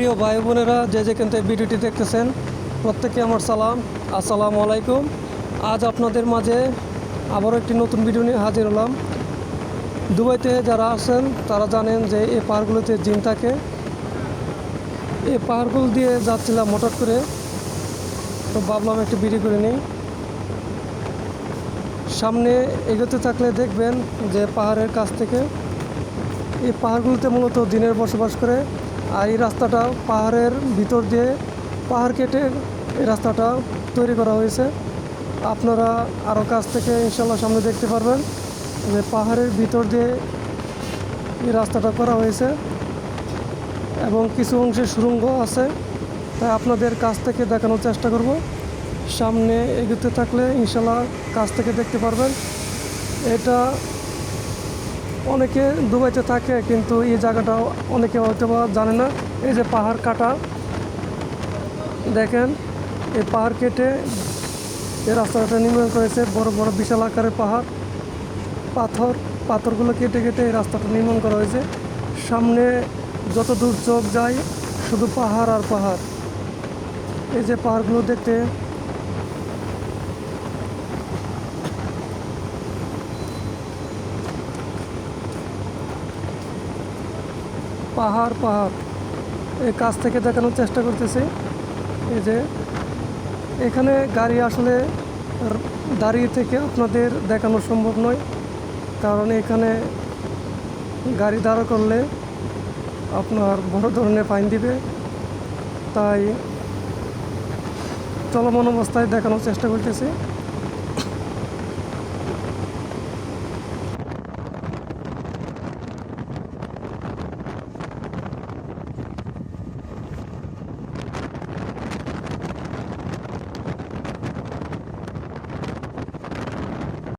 প্রিয় ভাই বোনেরা, যে যেখান থেকে ভিডিওটি দেখতেছেন প্রত্যেকে আমার সালাম। আসসালামু আলাইকুম। আজ আপনাদের মাঝে আবারও একটি নতুন ভিডিও নিয়ে হাজির হলাম। দুবাইতে যারা আসেন তারা জানেন যে এই পাহাড়গুলোতে জিন থাকে। এই পাহাড়গুলো দিয়ে যাচ্ছিলাম হঠাৎ করে। তো ভাবলাম একটু ভিডিও করে নিই। সামনে এগোতে থাকলে দেখবেন যে পাহাড়ের কাছ থেকে এই পাহাড়গুলোতে মূলত দিনের বসবাস করে। আর এই রাস্তাটা পাহাড়ের ভিতর দিয়ে পাহাড় কেটে এই রাস্তাটা তৈরি করা হয়েছে। আপনারা আরও কাছ থেকে ইনশাল্লাহ সামনে দেখতে পারবেন যে পাহাড়ের ভিতর দিয়ে এই রাস্তাটা করা হয়েছে এবং কিছু অংশে সুড়ঙ্গ আছে। তাই আপনাদের কাছ থেকে দেখানোর চেষ্টা করব। সামনে এগোতে থাকলে ইনশাল্লাহ কাছ থেকে দেখতে পারবেন। এটা অনেকে দুবাইতে থাকে, কিন্তু এই জায়গাটা অনেকে হয়তো জানে না। এই যে পাহাড় কাটা, দেখেন, এই পাহাড় কেটে এই রাস্তাটা নির্মাণ করেছে বড় বড় বিশাল আকারের পাহাড়। পাথর, পাথরগুলো কেটে কেটে এই রাস্তাটা নির্মাণ করা হয়েছে। সামনে যত দূর চোখ যায়, শুধু পাহাড় আর পাহাড়। এই যে পাহাড়গুলো দেখতে পাহাড় পাহাড়। এই কাছ থেকে দেখানোর চেষ্টা করতেছি। এই যে, এখানে গাড়ি আসলে দাঁড়িয়ে থেকে আপনাদের দেখানো সম্ভব নয়। কারণ এখানে গাড়ি দাঁড় করলে আপনার বড় ধরনের ফাইন দিবে। তাই চলমান অবস্থায় দেখানোর চেষ্টা করতেছি।